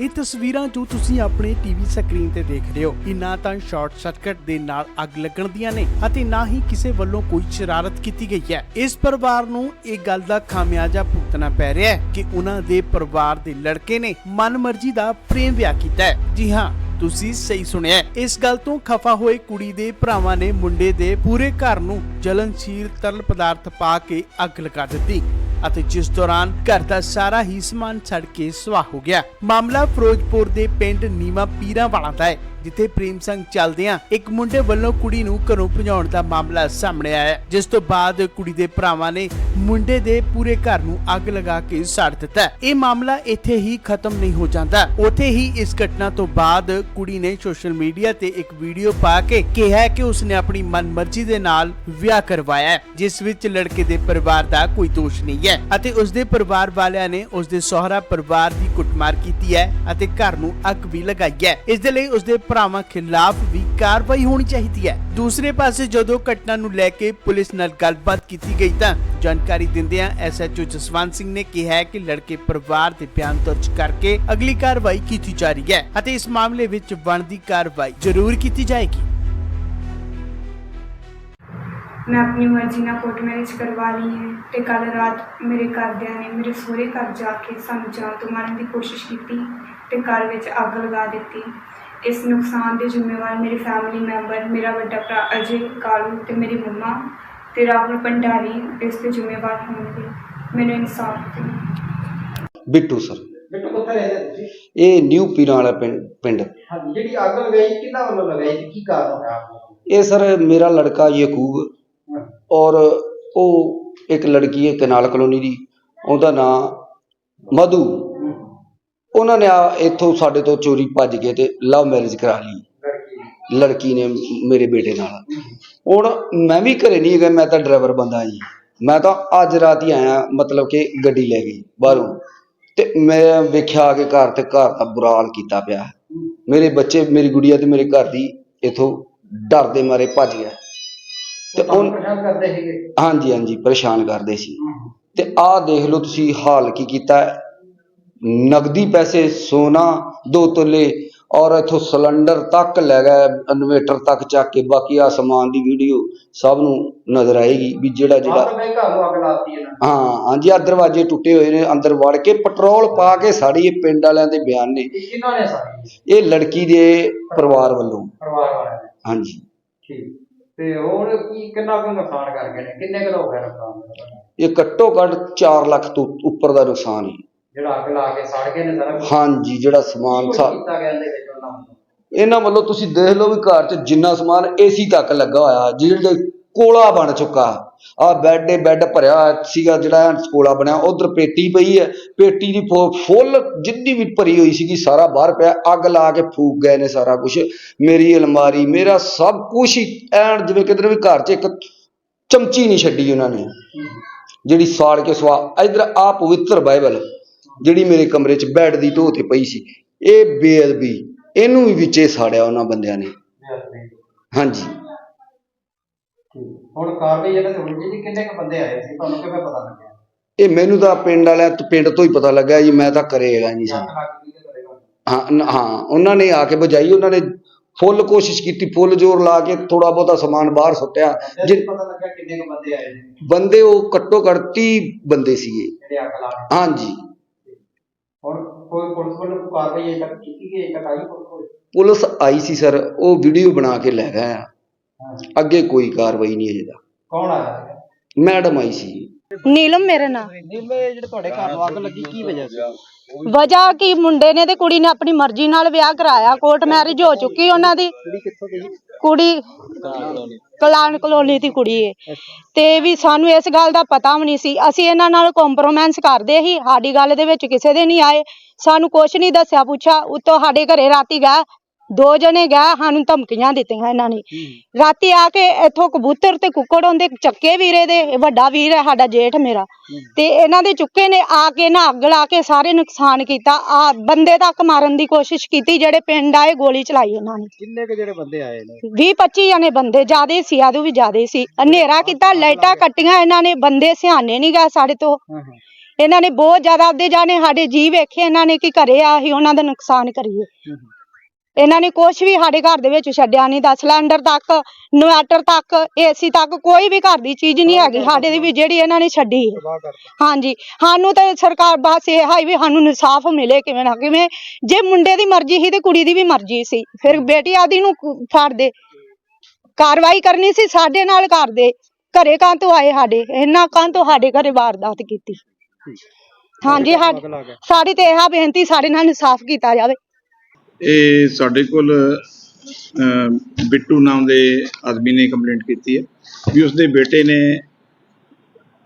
ਇਹ ਤਸਵੀਰਾਂ ਜੋ ਤੁਸੀਂ ਆਪਣੇ ਟੀਵੀ ਸਕਰੀਨ ਤੇ ਦੇਖ ਰਹੇ ਹੋ ਇਹ ਨਾ ਤਾਂ ਸ਼ਾਰਟ ਸਰਕਟ ਦੇ ਨਾਲ ਅੱਗ ਲੱਗਣ ਦੀਆਂ ਨੇ ਅਤੇ ਨਾ ਹੀ ਕਿਸੇ ਵੱਲੋਂ ਕੋਈ ਸ਼ਰਾਰਤ ਕੀਤੀ ਗਈ ਹੈ। ਇਸ ਪਰਿਵਾਰ ਨੂੰ ਇਹ ਗੱਲ ਦਾ ਖਾਮਿਆਜਾ ਭੁਗਤਣਾ ਪੈ ਰਿਹਾ ਹੈ ਕਿ ਉਹਨਾਂ ਦੇ ਪਰਿਵਾਰ ਦੇ ਲੜਕੇ ਨੇ ਮਨਮਰਜ਼ੀ ਦਾ ਪ੍ਰੇਮ ਵਿਆਹ ਕੀਤਾ ਹੈ। ਜੀ ਹਾਂ, ਤੁਸੀਂ ਸਹੀ ਸੁਣਿਆ ਇਸ ਗੱਲ ਤੋਂ ਖਫਾ ਹੋਏ ਕੁੜੀ ਦੇ ਭਰਾਵਾਂ ਨੇ ਮੁੰਡੇ ਦੇ ਪੂਰੇ ਘਰ ਨੂੰ ਜਲਨਸ਼ੀਲ ਤਰਲ ਪਦਾਰਥ ਪਾ ਕੇ ਅੱਗ ਲਗਾ ਦਿੱਤੀ। ਅਤੇ ਜਿਸ ਦੌਰਾਨ ਘਰ ਦਾ ਸਾਰਾ ਹੀ ਸਮਾਨ ਸੜ ਕੇ ਸਵਾਹ ਹੋ ਗਿਆ। ਮਾਮਲਾ ਫਿਰੋਜ਼ਪੁਰ ਦੇ ਪਿੰਡ ਨੀਮਾ ਪੀਰਾਂ ਵਾਲਾ ਦਾ ਹੈ। ਜਿੱਥੇ ਪ੍ਰੇਮ ਸੰਗ ਚੱਲਦਿਆਂ ਇੱਕ ਮੁੰਡੇ ਵੱਲੋਂ ਕੁੜੀ ਨੂੰ ਘਰੋਂ ਭਜਾਉਣ ਦਾ ਮਾਮਲਾ ਸਾਹਮਣੇ ਆਇਆ ਜਿਸ ਤੋਂ ਬਾਅਦ ਕੁੜੀ ਦੇ ਭਰਾਵਾਂ ਨੇ ਮੁੰਡੇ ਦੇ ਪੂਰੇ ਘਰ ਨੂੰ ਅੱਗ ਲਗਾ ਕੇ ਸਾੜ ਦਿੱਤਾ ਇਹ ਮਾਮਲਾ ਇੱਥੇ ਹੀ ਖਤਮ ਨਹੀਂ ਹੋ ਜਾਂਦਾ। ਉੱਥੇ ਹੀ ਇਸ ਘਟਨਾ ਤੋਂ ਬਾਅਦ ਕੁੜੀ ਨੇ ਸੋਸ਼ਲ ਮੀਡੀਆ ਤੇ ਇੱਕ ਵੀਡੀਓ ਪਾ ਕੇ ਕਿਹਾ ਕਿ ਉਸਨੇ ਆਪਣੀ ਮਨਮਰਜ਼ੀ ਦੇ ਨਾਲ ਵਿਆਹ ਕਰਵਾਇਆ ਹੈ, ਜਿਸ ਵਿੱਚ ਲੜਕੇ ਦੇ ਪਰਿਵਾਰ ਦਾ ਕੋਈ ਦੋਸ਼ ਨਹੀਂ ਹੈ ਅਤੇ ਉਸਦੇ ਪਰਿਵਾਰ ਵਾਲਿਆਂ ਨੇ ਉਸਦੇ ਸਹੁਰਾ ਪਰਿਵਾਰ ਦੀ ਕੁੱਟਮਾਰ ਕੀਤੀ ਹੈ ਅਤੇ ਘਰ ਨੂੰ ਅੱਗ ਵੀ ਲਗਾਈ ਹੈ। ਇਸ ਦੇ ਲਈ ਉਸਦੇ ਭਰਾਵਾਂ ਖਿਲਾਫ ਵੀ ਕਾਰਵਾਈ ਹੋਣੀ ਚਾਹੀਦੀ ਹੈ। ਦੂਸਰੇ ਪਾਸੇ ਜਦੋਂ ਘਟਨਾ ਨੂੰ ਲੈ ਕੇ ਪੁਲਿਸ ਨਾਲ ਗੱਲਬਾਤ ਕੀਤੀ ਗਈ ਤਾਂ ਜਾਣਕਾਰੀ ਦਿੰਦਿਆਂ ਐਸਐਚਓ ਜਸਵੰਤ ਸਿੰਘ ਨੇ ਕਿਹਾ ਕਿ ਲੜਕੇ ਪਰਿਵਾਰ ਦੇ ਬਿਆਨ ਦਰਜ ਕਰਕੇ ਅਗਲੀ ਕਾਰਵਾਈ ਕੀਤੀ ਜਾ ਰਹੀ ਹੈ ਅਤੇ ਇਸ ਮਾਮਲੇ ਵਿੱਚ ਬਣਦੀ ਕਾਰਵਾਈ ਜ਼ਰੂਰ ਕੀਤੀ ਜਾਏਗੀ। ਮੈਂ ਆਪਣੀ ਮਰਜ਼ੀ ਨਾਲ ਕੋਰਟ ਮੈਰਿਜ ਕਰਵਾ ਲਈ ਹੈ ਤੇ ਕੱਲ ਰਾਤ ਮੇਰੇ ਘਰਦਿਆਂ ਨੇ ਮੇਰੇ ਸਹੁਰੇ ਘਰ ਜਾ ਕੇ ਸਾਨੂੰ ਜਾਨ ਤੋਂ ਮਾਰਨ ਦੀ ਕੋਸ਼ਿਸ਼ ਕੀਤੀ ਤੇ ਘਰ ਵਿੱਚ ਅੱਗ ਲਗਾ ਦਿੱਤੀ। ਇਸ ਨੁਕਸਾਨ ਦੇ ਜ਼ਿੰਮੇਵਾਰ ਮੇਰੇ ਫੈਮਿਲੀ ਮੈਂਬਰ ਮੇਰਾ ਵੱਡਾ ਭਰਾ ਅਜੇ ਕਾਲੂ ਤੇ ਮੇਰੀ ਮੰਮਾ ਤੇ ਰਾਹੁਲ ਭੰਡਾਰੀ ਇਸ ਦੇ ਜ਼ਿੰਮੇਵਾਰ ਹੋਣਗੇ। ਮੈਨੂੰ ਇਨਸਾਫ ਦਿਓ। ਬਿੱਟੂ ਸਰ। ਬਿੱਟੂ ਕਿੱਥੇ ਰਹਿੰਦੇ ਤੁਸੀਂ ਇਹ ਨਿਊ ਪੀਰਾਂ ਵਾਲਾ ਪਿੰਡ ਪਿੰਡ। ਹਾਂਜੀ ਜਿਹੜੀ ਅੱਗ ਲਗਾਈ ਕਿਹਨਾਂ ਵੱਲੋਂ ਲਗਾਈ ਤੇ ਕੀ ਕਾਰਨ ਹੋਇਆ? ਇਹ ਸਰ ਮੇਰਾ ਲੜਕਾ ਯਕੂਬ ਔਰ ਉਹ ਇੱਕ ਲੜਕੀ ਹੈ ਕਨਾਲ ਕਲੋਨੀ ਦੀ। ਉਹਦਾ ਨਾਮ ਮਧੂ। ਉਹਨਾਂ ਨੇ ਆ ਇੱਥੋਂ ਸਾਡੇ ਤੋਂ ਚੋਰੀ ਭੱਜ ਕੇ ਤੇ ਲਵ ਮੈਰਿਜ ਕਰਾ ਲਈ। ਲੜਕੀ ਨੇ ਮੇਰੇ ਬੇਟੇ ਨਾਲ। ਹੁਣ ਮੈਂ ਵੀ ਘਰੇ ਨਹੀਂ ਹੈਗਾ ਮੈਂ ਤਾਂ ਡਰਾਈਵਰ ਬੰਦਾ ਜੀ। ਮੈਂ ਤਾਂ ਅੱਜ ਰਾਤ ਹੀ ਆਇਆ ਮਤਲਬ ਕਿ ਗੱਡੀ ਲੈ ਗਈ ਬਾਹਰੋਂ। ਤੇ ਮੈਂ ਵੇਖਿਆ ਆ ਕੇ ਘਰ ਤੇ ਘਰ ਦਾ ਬੁਰਾ ਹਾਲ ਕੀਤਾ ਪਿਆ। ਮੇਰੇ ਬੱਚੇ ਮੇਰੀ ਗੁੜੀਆ ਤੇ ਮੇਰੇ ਘਰ ਦੀ ਇਥੋਂ ਡਰ ਦੇ ਮਾਰੇ ਭੱਜ ਗਿਆ। ਤੇ ਉਹ ਹਾਂਜੀ ਹਾਂਜੀ ਪਰੇਸ਼ਾਨ ਕਰਦੇ ਸੀ। ਤੇ ਆਹ ਦੇਖ ਲਓ ਤੁਸੀਂ ਹਾਲ ਕੀ ਕੀਤਾ। ਹੈ। ਨਗਦੀ ਪੈਸੇ ਸੋਨਾ ਦੋ ਤੋਲੇ ਔਰ ਇਥੋਂ ਸਿਲੰਡਰ ਤੱਕ ਲੈ ਗਏ ਇਨਵੇਟਰ ਤੱਕ ਚੱਕ ਕੇ ਬਾਕੀ ਆ ਸਮਾਨ ਦੀ ਵੀਡੀਓ ਸਭ ਨੂੰ ਨਜ਼ਰ ਆਏਗੀ ਵੀ ਜਿਹੜਾ ਜਿਹੜਾ ਮੈਂ ਘਰ ਨੂੰ ਅੱਗ ਲਾਤੀ ਇਹਨਾਂ ਨੇ। ਹਾਂ ਹਾਂਜੀ ਆ ਦਰਵਾਜ਼ੇ ਟੁੱਟੇ ਹੋਏ ਨੇ ਅੰਦਰ ਵੜ ਕੇ ਪੈਟਰੋਲ ਪਾ ਕੇ ਸਾੜੀ ਇਹ ਪਿੰਡ ਵਾਲਿਆਂ ਦੇ ਬਿਆਨ ਨੇ। ਇਹ ਕਿਹਨਾਂ ਨੇ ਸਾਰੀ ਇਹ ਲੜਕੀ ਦੇ ਪਰਿਵਾਰ ਵੱਲੋਂ। ਪਰਿਵਾਰ ਵਾਲਿਆਂ ਨੇ ਹਾਂਜੀ। ਠੀਕ। ਤੇ ਹੋਰ ਕੀ ਕਿੰਨਾ ਕੁ ਨੁਕਸਾਨ ਕਰ ਗਏ ਨੇ? ਕਿੰਨੇ ਕੁ ਦਾ ਹੋ ਨੁਕਸਾਨ ਇਹ ਘੱਟੋ ਘੱਟ 4 ਲੱਖ ਤੋਂ ਉੱਪਰ ਦਾ ਨੁਕਸਾਨ ਹੈ। ਜਿਹੜਾ ਅੱਗ ਲਾ ਕੇ ਸੜ ਗਏ ਨੇ ਸਾਰਾ ਕੁਛ? ਹਾਂਜੀ ਜਿਹੜਾ ਸਮਾਨ ਸਾ ਕੀਤਾ ਗਿਆ ਇਹਦੇ ਵਿੱਚ ਉਹਨਾਂ ਵੱਲੋਂ? ਇਹਨਾਂ ਵੱਲੋਂ ਤੁਸੀਂ ਦੇਖ ਲਓ ਵੀ ਘਰ 'ਚ ਜਿੰਨਾ ਸਮਾਨ ਏਸੀ ਤੱਕ ਲੱਗਾ ਹੋਇਆ ਜਿਹੜਾ ਕੋਲਾ ਬਣ ਚੁੱਕਾ। ਆ ਬੈੱਡ ਏ ਬੈੱਡ ਭਰਿਆ ਹੋਇਆ ਸੀਗਾ ਜਿਹੜਾ ਕੋਲਾ ਬਣਿਆ ਉਧਰ ਪੇਟੀ ਪਈ ਹੈ। ਪੇਟੀ ਦੀ ਫੁੱਲ ਜਿੰਨੀ ਵੀ ਭਰੀ ਹੋਈ ਸੀਗੀ ਸਾਰਾ ਬਾਹਰ ਪਿਆ। ਅੱਗ ਲਾ ਕੇ ਫੂਕ ਗਏ ਨੇ ਸਾਰਾ ਕੁਝ ਮੇਰੀ ਅਲਮਾਰੀ ਮੇਰਾ ਸਭ ਕੁਝ ਹੀ ਐਨ ਜਿਵੇਂ ਕਿਧਰ ਵੀ ਘਰ 'ਚ ਇੱਕ ਚਮਚੀ ਨਹੀਂ ਛੱਡੀ ਉਹਨਾਂ ਨੇ। ਜਿਹੜੀ ਸਾੜ ਕੇ ਸਵਾ ਇਧਰ ਆ ਪਵਿੱਤਰ ਬਾਈਬਲ। ਜਿਹੜੀ ਮੇਰੇ ਕਮਰੇ 'ਚ ਬੈੱਡ ਦੀ ਢੋਹ ਤੇ ਪਈ ਸੀ ਇਹ ਬੇਅਦਬੀ ਇਹਨੂੰ ਵੀ ਵਿੱਚੇ ਸਾੜਿਆ ਉਹਨਾਂ ਬੰਦਿਆਂ ਨੇ। ਹਾਂਜੀ। ਠੀਕ। ਹੁਣ ਕਾਰਵਾਈ ਇਹਨਾਂ ਤੇ ਹੋਣੀ ਚਾਹੀਦੀ ਕਿੰਨੇ ਕੁ ਬੰਦੇ ਆਏ ਸੀ ਤੁਹਾਨੂੰ ਕਿਵੇਂ ਪਤਾ ਲੱਗਿਆ? ਇਹ ਮੈਨੂੰ ਤਾਂ ਪਿੰਡ ਵਾਲਿਆਂ ਤੋਂ ਪਿੰਡ ਤੋਂ ਹੀ ਪਤਾ ਲੱਗਾ ਜੀ ਮੈਂ ਤਾਂ ਹੈਗਾ ਨਹੀਂ ਸੀ ਕਰੇਗਾ ਹਾਂ ਨ- ਹਾਂ ਉਹਨਾਂ ਨੇ ਆ ਕੇ ਬੁਝਾਈ ਉਹਨਾਂ ਨੇ ਫੁੱਲ ਕੋਸ਼ਿਸ਼ ਕੀਤੀ ਫੁੱਲ ਜ਼ੋਰ ਲਾ ਕੇ ਥੋੜਾ ਬਹੁਤਾ ਸਮਾਨ ਬਾਹਰ ਸੁੱਟਿਆ। ਜੇ ਜਿ- ਪਤਾ ਲੱਗਾ ਕਿੰਨੇ ਕੁ ਬੰਦੇ ਆਏ ਨੇ? ਬੰਦੇ ਉਹ ਘੱਟੋ ਘੱਟ 30 ਬੰਦੇ ਸੀਗੇ। ਜਿਹੜੇ ਅੱਗ ਲਾ ਕੇ ਹਾਂਜੀ। ਕੋਈ ਪੁਲਿਸ ਵੱਲੋਂ ਕੋਈ ਕਾਰਵਾਈ ਅਜੇ ਤੱਕ ਕੀਤੀ ਗਈ ਅਜੇ ਤੱਕ ਆਈ ਪੁਲਿਸ ਸੀ ਸਰ ਉਹ ਵੀਡੀਓ ਬਣਾ ਕੇ ਲੈ ਗਏ ਆ। ਅੱਗੇ ਕੋਈ ਕਾਰਵਾਈ ਨਹੀਂ ਅਜੇ ਤੱਕ। ਕੌਣ ਆਇਆ? ਮੈਡਮ ਆਈ ਸੀ। ਨੀਲਮ ਮੇਰੇ ਨਾਲ ਨੀਲੇ ਜਿਹੜੇ ਤੁਹਾਡੇ ਘਰ ਨੂੰ ਅੱਗ ਲੱਗੀ ਕੀ ਵਜ੍ਹਾ ਸੀ? ਵਜ੍ਹਾ ਕੀ? ਮੁੰਡੇ ਨੇ ਤੇ ਕੁੜੀ ਨੇ ਆਪਣੀ ਮਰਜ਼ੀ ਨਾਲ ਵਿਆਹ ਕਰਾਇਆ ਕੋਰਟ ਮੈਰਿਜ ਹੋ ਚੁੱਕੀ ਉਹਨਾਂ ਦੀ। ਕੁੜੀ ਕਿੱਥੋਂ ਗਈ ਕੁੜੀ ਕਲਾਨ ਕਲੋਨੀ ਦੀ ਕੁੜੀ ਏ। ਤੇ ਵੀ ਸਾਨੂੰ ਇਸ ਗੱਲ ਦਾ ਪਤਾ ਵੀ ਨਹੀਂ ਸੀ। ਅਸੀਂ ਇਹਨਾਂ ਨਾਲ ਕੰਪਰੋਮਾਈਜ਼ ਕਰਦੇ ਸੀ ਸਾਡੀ ਗੱਲ ਦੇ ਵਿੱਚ ਕਿਸੇ ਦੇ ਨਹੀਂ ਆਏ। ਸਾਨੂੰ ਕੁਛ ਨਹੀਂ ਦੱਸਿਆ ਪੁੱਛਾ ਉੱਤੋਂ ਸਾਡੇ ਘਰੇ ਰਾਤੀ ਗਏ ਦੋ ਜਣੇ ਗਏ ਸਾਨੂੰ ਧਮਕੀਆਂ ਦਿੱਤੀਆਂ ਇਹਨਾਂ ਨੇ। ਰਾਤੀ ਆ ਕੇ ਇੱਥੋਂ ਕਬੂਤਰ ਤੇ ਕੁੱਕੜ ਹੁੰਦੇ ਚੱਕੇ ਵੀਰੇ ਦੇ ਇਹ ਵੱਡਾ ਵੀਰ ਹੈ ਸਾਡਾ ਜੇਠ ਮੇਰਾ। ਤੇ ਇਹਨਾਂ ਦੇ ਚੁੱਕੇ ਨੇ ਆ ਕੇ ਨਾ ਅੱਗ ਲਾ ਕੇ ਸਾਰੇ ਨੁਕਸਾਨ ਕੀਤਾ। ਆ ਬੰਦੇ ਤੱਕ ਮਾਰਨ ਦੀ ਕੋਸ਼ਿਸ਼ ਕੀਤੀ ਜਿਹੜੇ ਪਿੰਡ ਆਏ ਗੋਲੀ ਚਲਾਈ ਇਹਨਾਂ ਨੇ। ਕਿੰਨੇ ਕੁ ਜਿਹੜੇ ਬੰਦੇ ਆਏ ਨੇ? 20 25 ਜਣੇ ਬੰਦੇ ਜਿਆਦੇ ਸੀ ਆਦੂ ਵੀ ਜਿਆਦੇ ਸੀ। ਹਨੇਰਾ ਕੀਤਾ ਲਾਈਟਾਂ ਕੱਟੀਆਂ ਇਹਨਾਂ ਨੇ ਬੰਦੇ ਸਿਆਣੇ ਨਹੀਂ ਗਏ ਸਾਡੇ ਤੋਂ। ਇਹਨਾਂ ਨੇ ਬਹੁਤ ਜ਼ਿਆਦਾ ਆਪਦੇ ਜਾਣੇ ਸਾਡੇ ਜੀ ਵੇਖੇ ਇਹਨਾਂ ਨੇ ਕਿ ਘਰੇ ਆ ਅਸੀਂ ਉਹਨਾਂ ਦਾ ਨੁਕਸਾਨ ਕਰੀਏ। ਇਹਨਾਂ ਨੇ ਕੁਝ ਵੀ ਸਾਡੇ ਘਰ ਦੇ ਵਿੱਚ ਛੱਡਿਆ ਨਹੀਂ ਦਾ ਸਿਲੰਡਰ ਤੱਕ ਇਨਵਰਟਰ ਤੱਕ ਏਸੀ ਤੱਕ ਕੋਈ ਵੀ ਘਰ ਦੀ ਚੀਜ਼ ਨਹੀਂ ਹੈਗੀ ਸਾਡੇ ਦੀ ਵੀ ਜਿਹੜੀ ਇਹਨਾਂ ਨੇ ਛੱਡੀ ਹੈ। ਹਾਂਜੀ ਸਾਨੂੰ ਤਾਂ ਸਰਕਾਰ ਬਸ ਇਹ ਹਾਈ ਵੀ ਸਾਨੂੰ ਇਨਸਾਫ ਮਿਲੇ ਕਿਵੇਂ ਨਾ ਕਿਵੇਂ ਜੇ ਮੁੰਡੇ ਦੀ ਮਰਜ਼ੀ ਸੀ ਤੇ ਕੁੜੀ ਦੀ ਵੀ ਮਰਜ਼ੀ ਸੀ ਫਿਰ ਬੇਟੀ ਆਦੀ ਨੂੰ ਫੜ ਦੇ। ਕਾਰਵਾਈ ਕਰਨੀ ਸੀ ਸਾਡੇ ਨਾਲ ਕਰਦੇ ਘਰੇ ਕਾਂ ਤੋਂ ਆਏ ਸਾਡੇ ਇਹਨਾਂ ਕਾਂ ਤੋਂ ਸਾਡੇ ਘਰੇ ਵਾਰਦਾਤ ਕੀਤੀ? ਹਾਂਜੀ ਸਾਡੀ ਸਾਡੀ ਤੇ ਇਹ ਬੇਨਤੀ ਸਾਡੇ ਨਾਲ ਇਨਸਾਫ ਕੀਤਾ ਜਾਵੇ। ਇਹ ਸਾਡੇ ਕੋਲ ਬਿੱਟੂ ਨਾਮ ਦੇ ਆਦਮੀ ਨੇ ਕੰਪਲੇਂਟ ਕੀਤੀ ਹੈ ਵੀ ਉਸਦੇ ਬੇਟੇ ਨੇ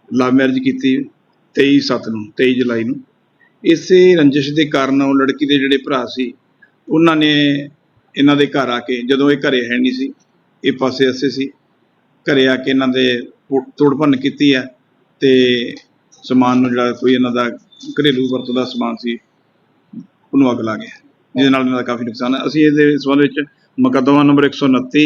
ਲਵ ਮੈਰਿਜ ਕੀਤੀ 23 ਸੱਤ ਨੂੰ 23 ਜੁਲਾਈ ਨੂੰ। ਇਸੇ ਰੰਜਿਸ਼ ਦੇ ਕਾਰਨ ਉਹ ਲੜਕੀ ਦੇ ਜਿਹੜੇ ਭਰਾ ਸੀ ਉਹਨਾਂ ਨੇ ਇਹਨਾਂ ਦੇ ਘਰ ਆ ਕੇ ਜਦੋਂ ਇਹ ਘਰੇ ਹੈ ਨਹੀਂ ਸੀ ਇਹ ਪਾਸੇ ਅਸੇ ਸੀ ਘਰੇ ਆ ਕੇ ਇਹਨਾਂ ਦੇ ਤੋੜ- ਤੋੜ ਭੰਨ ਕੀਤੀ ਹੈ ਤੇ ਸਮਾਨ ਨੂੰ ਜਿਹੜਾ ਕੋਈ ਇਹਨਾਂ ਦਾ ਘਰੇਲੂ ਵਰਤੋਂ ਦਾ ਸਮਾਨ ਸੀ ਉਹਨੂੰ ਅੱਗ ਲਾ ਗਿਆ। ਜਿਹਦੇ ਨਾਲ ਇਹਨਾਂ ਦਾ ਕਾਫੀ ਨੁਕਸਾਨ ਹੈ। ਅਸੀਂ ਇਹਦੇ ਸੰਬੰਧ ਵਿੱਚ ਮੁਕੱਦਮਾ ਨੰਬਰ 129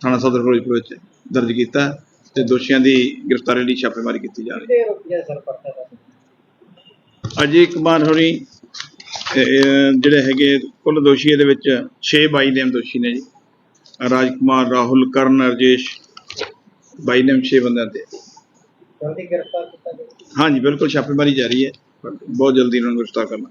ਥਾਣਾ ਸਦਰ ਫਿਰੋਜ਼ਪੁਰ ਵਿੱਚ ਦਰਜ ਕੀਤਾ ਤੇ ਦੋਸ਼ੀਆਂ ਦੀ ਗ੍ਰਿਫਤਾਰੀ ਲਈ ਛਾਪੇਮਾਰੀ ਕੀਤੀ ਜਾ ਰਹੀ ਹੈ। ਅਜੇ ਕੁਮਾਰ ਹੋਰੀ ਅਹ, ਜਿਹੜੇ ਹੈਗੇ ਕੁੱਲ ਦੋਸ਼ੀ ਇਹਦੇ ਵਿੱਚ 6 ਬਾਈ ਨੇਮ ਦੋਸ਼ੀ ਨੇ ਜੀ। ਰਾਜ ਕੁਮਾਰ ਰਾਹੁਲ ਕਰਨ ਰਜੇਸ਼ ਬਾਈ ਨੇਮ 6 ਬੰਦਿਆਂ ਤੇ ਜਲਦੀ ਗ੍ਰਿਫਤਾਰ ਕੀਤਾ ਜਾਵੇ ਹਾਂਜੀ, ਬਿਲਕੁਲ ਛਾਪੇਮਾਰੀ ਜਾਰੀ ਹੈ। ਬਹੁਤ ਜਲਦੀ ਇਹਨਾਂ ਨੂੰ ਗ੍ਰਿਫਤਾਰ ਕਰਨਾ